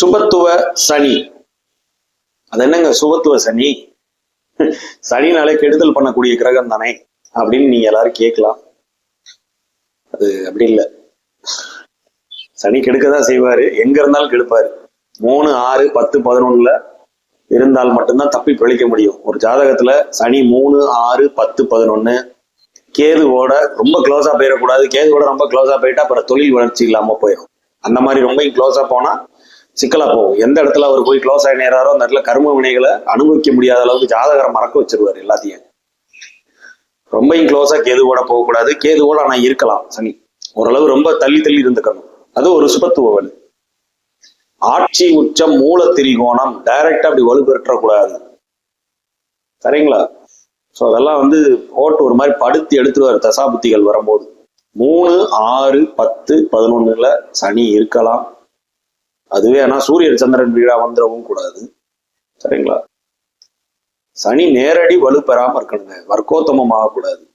சுபத்துவ சனி. அது என்னங்க சுபத்துவ சனி? சனினாலே கெடுதல் பண்ணக்கூடிய கிரகம் தானே அப்படின்னு நீங்க எல்லாரும் கேட்கலாம். அது அப்படி இல்லை. சனி கெடுக்கதான் செய்வாரு. எங்க இருந்தாலும் கெடுப்பாரு. மூணு ஆறு பத்து பதினொன்னுல இருந்தால் மட்டும்தான் தப்பி பிழைக்க முடியும். ஒரு ஜாதகத்துல சனி மூணு ஆறு பத்து பதினொன்னு கேதுவோட ரொம்ப க்ளோஸா போயிடக்கூடாது. கேதுவோட ரொம்ப க்ளோஸா போயிட்டா அப்புறம் தொழில் வளர்ச்சி இல்லாம போயிடும். அந்த மாதிரி ரொம்ப க்ளோஸா போனா சிக்கலா போகும். எந்த இடத்துல அவர் போய் க்ளோஸ் ஆகி நேராரோ அந்த இடத்துல கரும வினைகளை அனுபவிக்க முடியாத அளவுக்கு ஜாதகரை மறக்க வச்சிருவாரு எல்லாத்தையும். ரொம்பையும் க்ளோஸா கேதுவோட போகக்கூடாது கேதுவோட ஆனா இருக்கலாம் சனி. ஓரளவு ரொம்ப தள்ளி தள்ளி இருந்துக்கணும். அது ஒரு சுபத்துவ வலு. ஆட்சி உச்சம் மூல திரிகோணம் டைரக்டா அப்படி வலுப்பெற்றக்கூடாது சரிங்களா? ஸோ அதெல்லாம் வந்து போட்டு ஒரு மாதிரி படுத்தி எடுத்துருவார். தசாபுத்திகள் வரும்போது. மூணு ஆறு பத்து பதினொன்னுல சனி இருக்கலாம். அதுவே ஆனா சூரியன் சந்திரன் வீடா வந்துடவும் கூடாது. சரிங்களா? சனி நேரடி வலு பெறாம இருக்கணுங்க. வர்க்கோத்தமம் ஆகக்கூடாது.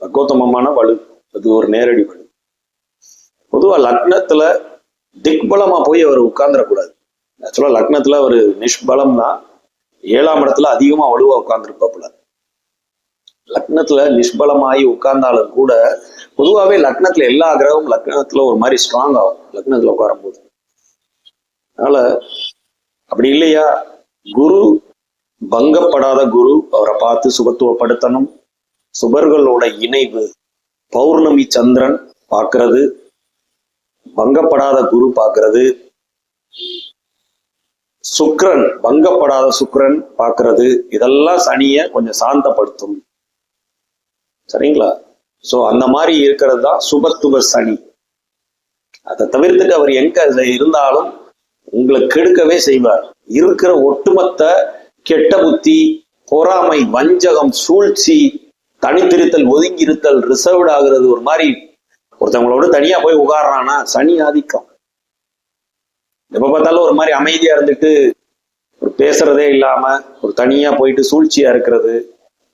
வர்க்கோத்தமமான வலு. அது ஒரு நேரடி வலு. பொதுவா லக்னத்துல திக்பலமா போய் அவர் உட்கார்ந்துடக்கூடாது. ஆக்சுவலா லக்னத்துல ஒரு நிஷ்பலம்னா ஏழாம் இடத்துல அதிகமா வலுவா உட்கார்ந்துருப்பாப்புல லக்னத்துல நிஷ்பலமாகி உட்கார்ந்தாலும் கூட பொதுவாகவே லக்னத்துல எல்லா கிரகமும் லக்னத்துல ஒரு மாதிரி ஸ்ட்ராங் ஆகும். லக்னத்துல உட்காரும் போது அதனால அப்படி இல்லையா? குரு பங்கப்படாத குரு அவரை பார்த்து சுபத்துவப்படுத்தணும். சுபர்களோட இணைவு பௌர்ணமி சந்திரன் பார்க்கறது. பங்கப்படாத குரு பார்க்கறது. சுக்ரன் பங்கப்படாத சுக்ரன் பார்க்கறது. இதெல்லாம் சனியை கொஞ்சம் சாந்தப்படுத்தும். சரிங்களா? சோ அந்த மாதிரி இருக்கிறது தான் சுபத்துவ சனி. அதை தவிர்த்துட்டு அவர் எங்க அதுல இருந்தாலும் உங்களை கெடுக்கவே செய்வார். இருக்கிற ஒட்டுமொத்த கெட்ட புத்தி பொறாமை வஞ்சகம் சூழ்ச்சி தனித்திருத்தல் ஒதுங்கியிருத்தல் ரிசர்வ்ட் ஆகுறது ஒரு மாதிரி ஒருத்தவங்களோட தனியா போய் உட்கார்றானா சனி ஆதிக்கம். எப்ப பார்த்தாலும் ஒரு மாதிரி அமைதியா இருந்துட்டு ஒரு பேசுறதே இல்லாம ஒரு தனியா போயிட்டு சூழ்ச்சியா இருக்கிறது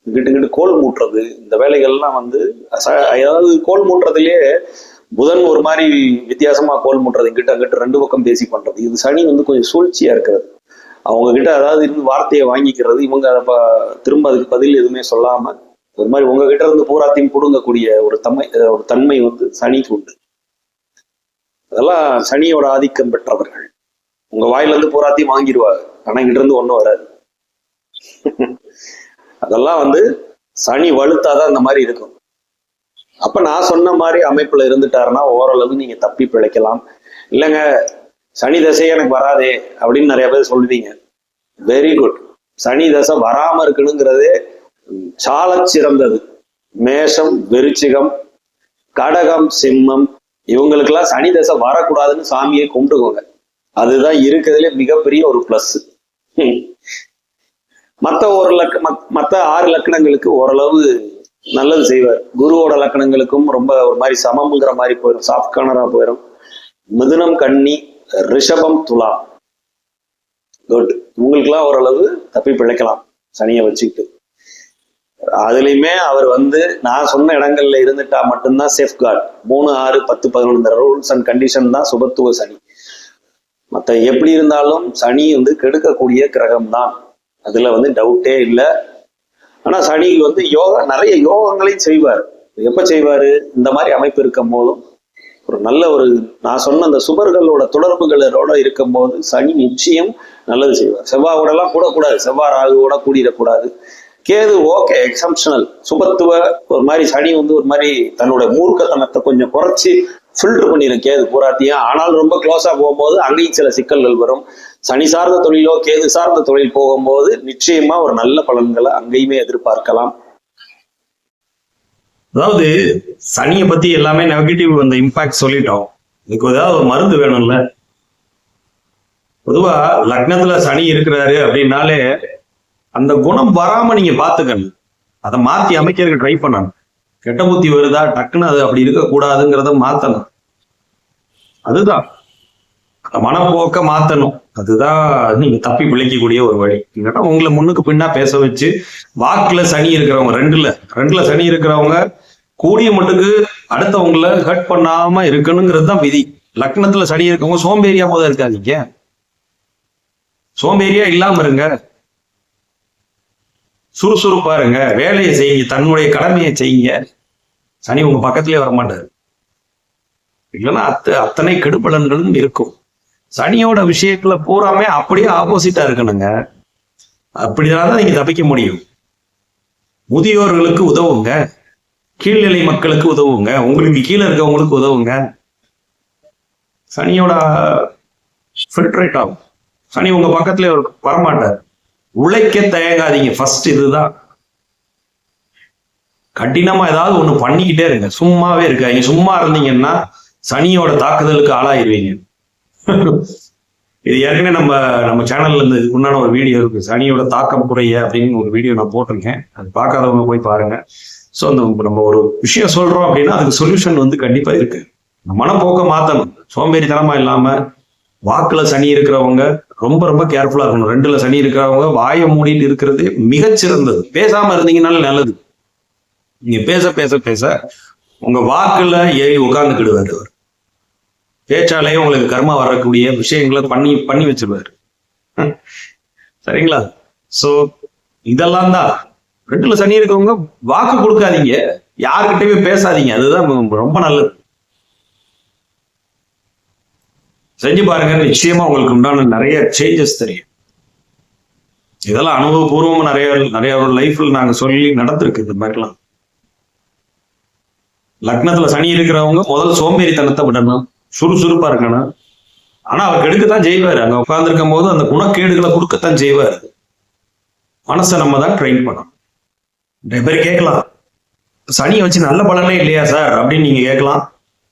இங்கிட்டு இங்கிட்டு கோல் மூட்டுறது இந்த வேலைகள்லாம் வந்து அதாவது கோல் மூட்டுறதுலயே புதன் ஒரு மாதிரி வித்தியாசமா கோல் மூட்டுறது இங்கிட்ட அங்கிட்ட ரெண்டு பக்கம் பேசி பண்றது. இது சனி வந்து கொஞ்சம் சூழ்ச்சியா இருக்கிறது. அவங்க கிட்ட அதாவது இருந்து வார்த்தையை வாங்கிக்கிறது இவங்க அதை திரும்ப அதுக்கு பதில் எதுவுமே சொல்லாம ஒரு மாதிரி உங்க கிட்ட இருந்து பூராத்தையும் புடுங்கக்கூடிய ஒரு தன்மை ஒரு தன்மை வந்து சனிக்கு உண்டு. அதெல்லாம் சனியோட ஆதிக்கம் பெற்றவர்கள். உங்க வாயில இருந்து பூராத்தையும் வாங்கிடுவாங்க ஆனா இங்கிட்ட இருந்து ஒண்ணும் வராது. அதெல்லாம் வந்து சனி வலுத்தாதான் இந்த மாதிரி இருக்கும். அப்ப நான் சொன்ன மாதிரி அமைப்புல இருந்துட்டாருன்னா ஓரளவு நீங்க தப்பி பிழைக்கலாம். இல்லைங்க சனி தசை எனக்கு வராதே அப்படின்னு நிறைய பேர் சொல்லுவீங்க. வெரி குட் சனி தசை வராம இருக்கணுங்கிறதே சால சிறந்தது. மேஷம் விருச்சிகம் கடகம் சிம்மம் இவங்களுக்கெல்லாம் சனி தசை வரக்கூடாதுன்னு சாமியை கும்பிட்டுக்கோங்க. அதுதான் இருக்கிறதுல மிகப்பெரிய ஒரு பிளஸ் மற்ற ஒரு லக்க மத்- மத்த ஆறு லக்கணங்களுக்கு ஓரளவு நல்லது செய்வார். குருவோட லக்கணங்களுக்கும் ரொம்ப ஒரு மாதிரி சமம்ங்கிற மாதிரி போயிடும் சாஃப்ட் கார்னரா போயிடும் மிதுனம் கன்னி ரிஷபம் துலாம். குட் உங்களுக்குலாம் ஓரளவு தப்பி பிழைக்கலாம். சனியை வச்சுக்கிட்டு. அதுலயுமே அவர் வந்து நான் சொன்ன இடங்கள்ல இருந்துட்டா மட்டும்தான் சேஃப் கார்டு மூணு ஆறு பத்து பதினொன்று ரூல்ஸ் அண்ட் கண்டிஷன் தான் சுபத்துவ சனி. மற்ற எப்படி இருந்தாலும் சனி வந்து கெடுக்கக்கூடிய கிரகம் தான் அதுல வந்து டவுட்டே இல்லை. ஆனா சனி வந்து யோகா நிறைய யோகங்களையும் செய்வார். எப்ப செய்வாரு? இந்த மாதிரி அமைப்பு இருக்கும் போதும் ஒரு நல்ல ஒரு நான் சொன்ன அந்த சுபர்களோட தொடர்புகளோட இருக்கும் போது சனி நிச்சயம் நல்லது செய்வார். செவ்வாவோடலாம் எல்லாம் கூடக்கூடாது. செவ்வாய் ராகுவோட கூடிடக்கூடாது. கேது ஓகே எக்ஸம்ஷனல் சுபத்துவ ஒரு மாதிரி சனி வந்து ஒரு மாதிரி தன்னோட மூர்க்கத்தனத்தை கொஞ்சம் குறைச்சி ஃபில்டர் பண்ணிடும் கேது பூராத்தையும் ஆனால் ரொம்ப க்ளோஸாக போகும்போது அங்கேயும் சில சிக்கல்கள் வரும். சனி சார்ந்த தொழிலோ கேது சார்ந்த தொழில் போகும்போது நிச்சயமா ஒரு நல்ல பலன்களை அங்கேயுமே எதிர்பார்க்கலாம். அதாவது சனியை பத்தி எல்லாமே நெகட்டிவ் அந்த இம்பாக்ட் சொல்லிட்டோம். இதுக்கு ஏதாவது ஒரு மருந்து வேணும்ல? பொதுவா லக்னத்துல சனி இருக்கிறாரு அப்படின்னாலே அந்த குணம் வராம நீங்க பாத்துக்கணும் அதை மாத்தி அமைக்கிறதுக்கு ட்ரை பண்ணணும். கெட்ட புத்தி வருதா? டக்குன்னு அது அப்படி இருக்கக்கூடாதுங்கிறத மாத்தணும். அதுதான். அந்த மனப்போக்க மாத்தணும். அதுதான் நீங்க தப்பி பிழைக்கக்கூடிய ஒரு வழி. இல்லைன்னா உங்களை முன்னுக்கு பின்னா பேச வச்சு வாக்குல சனி இருக்கிறவங்க ரெண்டுல ரெண்டுல சனி இருக்கிறவங்க கூடிய மட்டுக்கு அடுத்தவங்கள ஹர்ட் பண்ணாம இருக்கணுங்கிறது தான் விதி. லக்னத்துல சனி இருக்கவங்க சோம்பேறியா போதும் இருக்காதீங்க. சோம்பேறியா இல்லாம இருங்க. சுறுசுறுப்பா இருங்க. வேலையை செய்யுங்க. தன்னுடைய கடமையை செய்யுங்க. சனி உங்க பக்கத்திலே வரமாட்டாரு. இல்லைன்னா அத்த அத்தனை கெடுபலன்களும் இருக்கும். சனியோட விஷயத்துல பூராமே அப்படியே ஆப்போசிட்டா இருக்கணுங்க. அப்படிதான் நீங்க தப்பிக்க முடியும். முதியோர்களுக்கு உதவுங்க. கீழ்நிலை மக்களுக்கு உதவுங்க. உங்களுக்கு கீழே இருக்கவங்களுக்கு உதவுங்க. சனியோட ஃபில்ட்ரேட் ஆகும். சனி உங்க பக்கத்துல வரமாட்டார். உழைக்க தயங்காதீங்க. ஃபர்ஸ்ட் இதுதான். கடினமா ஏதாவது ஒண்ணு பண்ணிக்கிட்டே இருங்க. சும்மாவே இருக்காங்க சும்மா இருந்தீங்கன்னா சனியோட தாக்குதலுக்கு ஆளாயிருவீங்க. இது ஏற்கனவே நம்ம நம்ம சேனல்ல இருந்து உண்டான ஒரு வீடியோ இருக்கு. சனியோட தாக்கம் குறைய அப்படின்னு ஒரு வீடியோ நான் போட்டிருக்கேன். அது பார்க்காதவங்க போய் பாருங்க. ஸோ அந்த நம்ம ஒரு விஷயம் சொல்றோம் அப்படின்னா அதுக்கு சொல்யூஷன் வந்து கண்டிப்பா இருக்கு. மனப்போக்கை மனப்போக்க மாத்தணும். சோம்பேறித்தனமா இல்லாம வாக்குல சனி இருக்கிறவங்க ரொம்ப ரொம்ப கேர்ஃபுல்லா இருக்கணும். ரெண்டுல சனி இருக்கிறவங்க வாயை மூடிட்டு இருக்கிறது மிகச்சிறந்தது. பேசாம இருந்தீங்கனாலும் நல்லது. நீங்க பேச பேச பேச உங்க வாக்குல ஏறி உட்கார்ந்துக்கிடுவார் அவர். பேச்சாலேயே உங்களுக்கு கர்மா வரக்கூடிய விஷயங்களை பண்ணி பண்ணி வச்சிருவாரு. சரிங்களா? சோ இதெல்லாம் தான். ரெண்டுல சனி இருக்கவங்க வாக்கு கொடுக்காதீங்க. யாருக்கிட்டயுமே பேசாதீங்க. அதுதான் ரொம்ப நல்லது. செஞ்சு பாருங்க. நிச்சயமா உங்களுக்கு உண்டான நிறைய சேஞ்சஸ் தெரியும். இதெல்லாம் அனுபவபூர்வமா நிறைய நிறைய லைஃப்ல நாங்க சொல்லி நடந்திருக்கு. இந்த மாதிரிலாம். லக்னத்துல சனி இருக்கிறவங்க முதல் சோம்பேறித்தனத்தை விடணும் சுறுசுறுப்பா இருக்கணும். ஆனா அவர் கெடுக்கத்தான் செய்வாரு. அங்க உட்கார்ந்துருக்கும் போது அந்த குணக்கேடுகளை கொடுக்கத்தான் செய்வாரு. மனசை நம்ம தான் ட்ரெயின் பண்ணணும். நிறைய பேர் கேட்கலாம். சனியை வச்சு நல்ல பலனே இல்லையா சார் அப்படின்னு நீங்க கேட்கலாம்.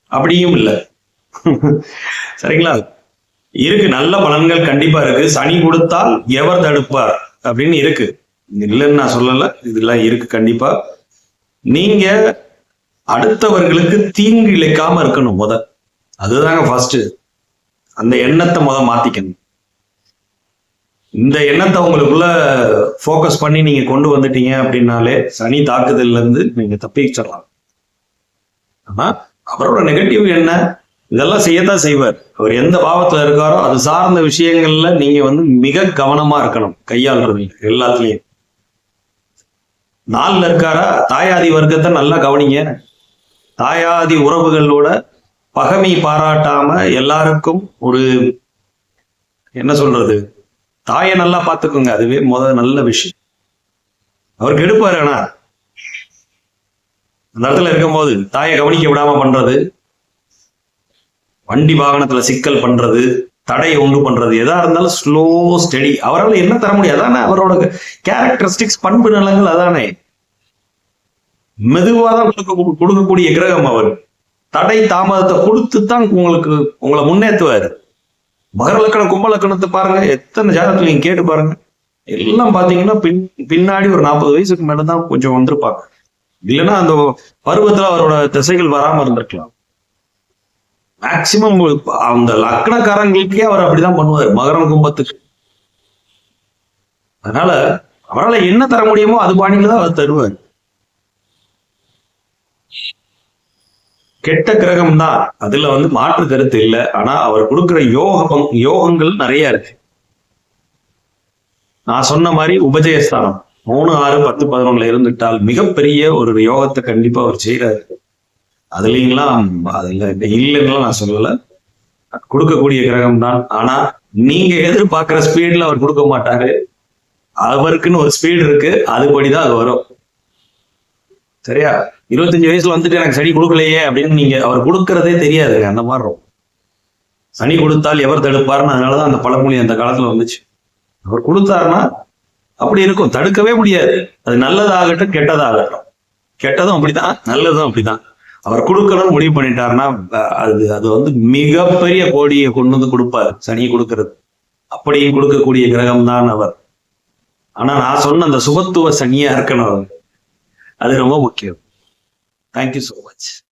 அப்படியும் இல்லை. சரிங்களா? இருக்கு. நல்ல பலன்கள் கண்டிப்பா இருக்கு. சனி கொடுத்தால் எவர் தடுப்பார் அப்படின்னு இருக்கு. இல்லைன்னு நான் சொல்லல. இதெல்லாம் இருக்கு கண்டிப்பா. நீங்க அடுத்தவர்களுக்கு தீங்கு இழைக்காம இருக்கணும் முத. அதுதாங்க ஃபர்ஸ்ட் அந்த எண்ணத்தை முத மாத்திக்கணும். இந்த எண்ணத்தை உங்களுக்குள்ள ஃபோக்கஸ் பண்ணி நீங்க கொண்டு வந்துட்டீங்க அப்படின்னாலே சனி தாக்குதல்ல இருந்து நீங்க தப்பிச்சிடலாம். ஆனா அவரோட நெகட்டிவ் என்ன? இதெல்லாம் செய்யத்தான் செய்வார். அவர் எந்த பாவத்துல இருக்காரோ அது சார்ந்த விஷயங்கள்ல நீங்க வந்து மிக கவனமா இருக்கணும் கையாளுறது எல்லாத்துலயும். நாள்ல இருக்காரா? தாயாதி வர்க்கத்தை நல்லா கவனிங்க. தாயாதி உறவுகளோட பகமை பாராட்டாம எல்லாருக்கும் ஒரு என்ன சொல்றது? தாயை நல்லா பார்த்துக்கோங்க. அதுவே முத நல்ல விஷயம். அவர் கெடுப்பாரு ஆனா. அந்த இடத்துல இருக்கும்போது தாயை கவனிக்க விடாம பண்றது வண்டி வாகனத்துல சிக்கல் பண்றது தடையை உண்டு பண்றது எதா இருந்தாலும் ஸ்லோ ஸ்டெடி அவரால் என்ன தர முடியும்? அதானே அவரோட கேரக்டரிஸ்டிக்ஸ் பண்பு நலங்கள் அதானே. மெதுவாக தான் கொடுக்க கொடுக்கக்கூடிய கிரகம் அவர். தடை தாமதத்தை கொடுத்து தான் உங்களுக்கு உங்களை முன்னேற்றுவாரு மகரலக்கணம் கும்பலக்கணத்தை பாருங்க. எத்தனை ஜாதகத்தில் நீங்க கேட்டு பாருங்க. எல்லாம் பாத்தீங்கன்னா பின் பின்னாடி ஒரு நாற்பது வயசுக்கு மேலதான் கொஞ்சம் வந்திருப்பாங்க. இல்லைன்னா அந்த பருவத்துல அவரோட திசைகள் வராம இருந்திருக்கலாம். மேக்சிமம் அந்த லக்னக்காரங்களுக்கே அவர் அப்படிதான் பண்ணுவார். மகரம் கும்பத்துக்கு. அதனால அவரால் என்ன தர முடியுமோ அது பாணியில தான் அவர் தருவார். கெட்ட கிரகம் தான் அதுல வந்து மாற்று கருத்து இல்லை. ஆனா அவர் கொடுக்குற யோகம் யோகங்கள் நிறைய இருக்கு. நான் சொன்ன மாதிரி உபஜயஸ்தானம். மூணு ஆறு பத்து பதினொன்னுல இருந்துட்டால் மிகப்பெரிய ஒரு யோகத்தை கண்டிப்பா அவர் செய்யறாரு அதுலீங்களாம் அதுல இல்லைன்னா நான் சொல்லல. கொடுக்கக்கூடிய கிரகம் தான் ஆனா நீங்க எதிர்பார்க்கிற ஸ்பீட்ல அவர் கொடுக்க மாட்டாரு. அவருக்குன்னு ஒரு ஸ்பீடு இருக்கு. அதுபடிதான் அது வரும். சரியா? இருபத்தஞ்சு வயசுல வந்துட்டு எனக்கு சனி கொடுக்கலையே அப்படின்னு நீங்க அவர் கொடுக்கறதே தெரியாதுங்க அந்த மாதிரி இருக்கும். சனி கொடுத்தால் எவர் தடுப்பாருன்னு அதனாலதான் அந்த பழமொழி அந்த காலத்துல வந்துச்சு. அவர் கொடுத்தாருன்னா அப்படி இருக்கும் தடுக்கவே முடியாது. அது நல்லதாகட்டும் கெட்டதாகட்டும். கெட்டதும் அப்படிதான் நல்லதும் அப்படிதான் அவர் கொடுக்கணும்னு முடிவு பண்ணிட்டாருன்னா அது அது வந்து மிகப்பெரிய கோடியை கொண்டு வந்து கொடுப்பாரு சனி கொடுக்கறது. அப்படியும் கொடுக்கக்கூடிய கிரகம் தான் அவர். ஆனா நான் சொன்ன அந்த சுபத்துவ சனியா இருக்கணும். அவர் அது ரொம்ப முக்கியம். Thank you so much.